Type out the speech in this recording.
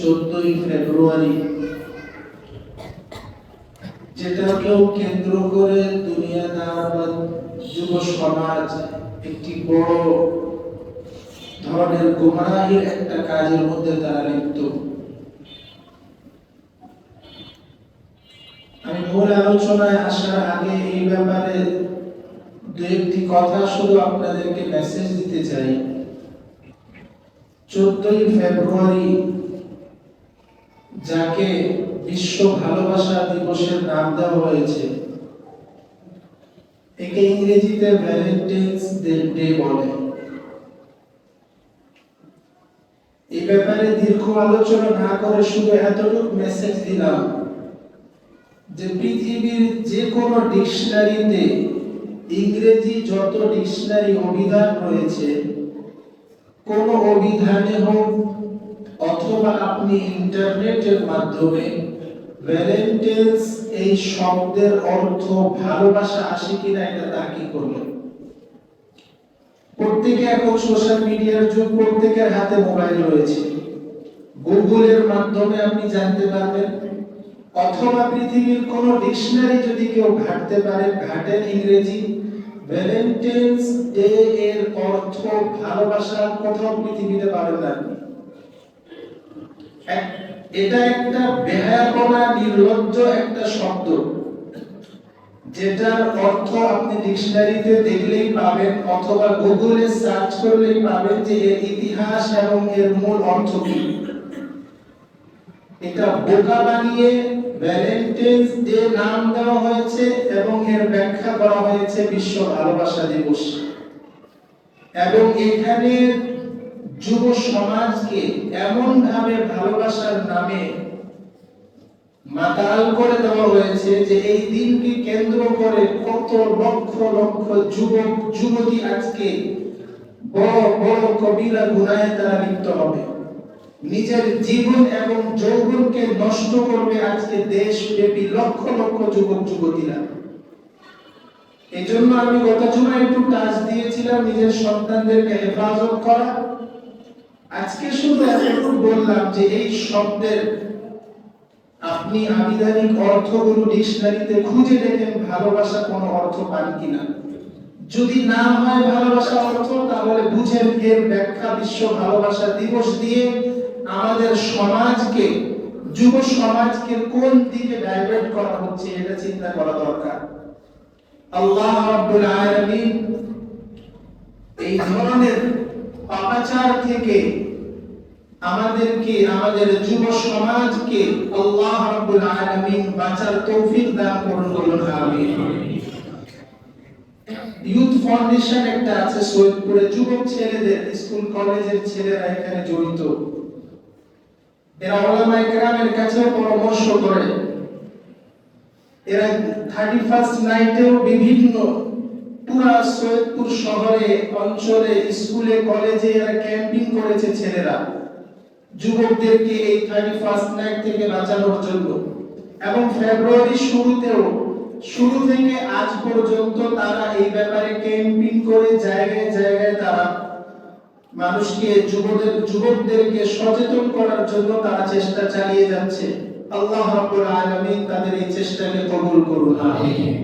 চোদ্দই ফেব্রুয়ারি, যেটাকেও কেন্দ্র করে দুনিয়াদার যুব সমাজ একটি বড় ধরনের গোমরাহির একটা কাজের মধ্যে তারা লিপ্ত। আমি মূল আলোচনায় আসার আগে এই ব্যাপারে দু একটি কথা শুধু আপনাদেরকে মেসেজ দিতে চাই। চোদ্দই ফেব্রুয়ারি যাকে বিশ্ব ভালোবাসা দিবসের নাম দেওয়া হয়েছে। একে ইংরেজিতে ভ্যালেন্টাইন্স ডে বলে। এই ব্যাপারে দীর্ঘ আলোচনা না করে শুধু এতটুকু মেসেজ দিলাম যে পৃথিবীর যে কোনো ডিকশনারিতে ইংরেজি যত ডিকশনারি অভিধান রয়েছে, কোন অভিধানে হোক অথবা আপনি ইন্টারনেটের মাধ্যমে ভ্যালেন্টাইন্স এই শব্দের অর্থ ভালোবাসা আসে কিনা এটা তাকি করবেন প্রত্যেকে এখন সোশ্যাল মিডিয়ার যুগ, প্রত্যেকের হাতে মোবাইল রয়েছে। গুগলের মাধ্যমে আপনি জানতে পারবেন, অথবা পৃথিবীর কোন ডিকশনারি যদি কেউ ঘাটতে পারে ঘাটেন ইংরেজি ভ্যালেন্টাইন্স ডে এর অর্থ ভালোবাসা কোথাও পৃথিবীতে পাবেন না এটা একটা বেহায়াপনা, নির্লজ্জ একটা শব্দ। যেটার অর্থ আপনি ডিকশনারিতে দেখলেই পাবেন অথবা গুগলে সার্চ করলেই পাবেন যে এর ইতিহাস এবং এর মূল অর্থ কি। এটা বোকা বানিয়ে ভ্যালেন্টাইন্স ডে নাম দেওয়া হয়েছে এবং এর ব্যাখ্যা করা হয়েছে বিশ্ব ভালোবাসা দিবস। এবং এখানে যুব সমাজকে এমন ভাবে ভালোবাসার নামে মাতাল করে দেওয়া হয়েছে যে এই দিনকে কেন্দ্র করে কত লক্ষ লক্ষ যুবক, যুবতী আজকে বড় বড় কবিরা তারা লিপ্ত হবে। নিজের জীবন এবং যৌবনকে নষ্ট করবে আজকে দেশব্যাপী লক্ষ লক্ষ যুবক, যুবতীরা। এই জন্য আমি গত জুমায় একটু টাচ দিয়েছিলাম, নিজের সন্তানদেরকে হেফাজত করা। আজকে শুধু এতটুকু বললাম যে এই শব্দের আপনি আবিধানিক অর্থগুলো ডিকশনারিতে খুঁজে দেখেন ভালোবাসা কোনো অর্থ পান কিনা। যদি না হয় ভালোবাসা অর্থ, তাহলে বুঝেন এর ব্যাখ্যা বিশ্ব ভালোবাসা দিবস দিয়ে আমাদের সমাজকে, যুব সমাজকে কোন দিকে ডাইভার্ট করা হচ্ছে এটা চিন্তা করা দরকার। আল্লাহ রাব্বুল আলামিন এই ধরনের পাপাচার থেকে আমাদেরকে, আমাদের যুব সমাজকে আল্লাহ রাব্বুল আলামিন বাঁচার তৌফিক দান করুন বলুন, আমিন। ইউথ ফাউন্ডেশন একটা আছে সৈয়দপুরে, যুবক ছেলেদের, স্কুল, কলেজের ছেলেরা এখানে জড়িত। এরা ওলামা একরামের কাছে পরামর্শ করে। এরা থার্টি ফার্স্ট নাইটেও বিভিন্ন পুরা সৈয়দপুর শহরে, অঞ্চলে, স্কুলে, কলেজে এরা ক্যাম্পিং করেছে ছেলেরা। যুবকদেরকে এই থার্টি ফার্স্ট নাইট থেকে বাঁচানোর জন্য। এবং ফেব্রুয়ারি শুরুতেও, শুরু থেকে আজ পর্যন্ত তারা এই ব্যাপারে ক্যাম্পিং করে জায়গায় জায়গায় তারা মানুষকে, যুবদের, যুবকদেরকে সচেতন করার জন্য তারা চেষ্টা চালিয়ে যাচ্ছে। আল্লাহ রাব্বুল আলামিন তাদের এই চেষ্টাকে কবুল করুন। আমিন।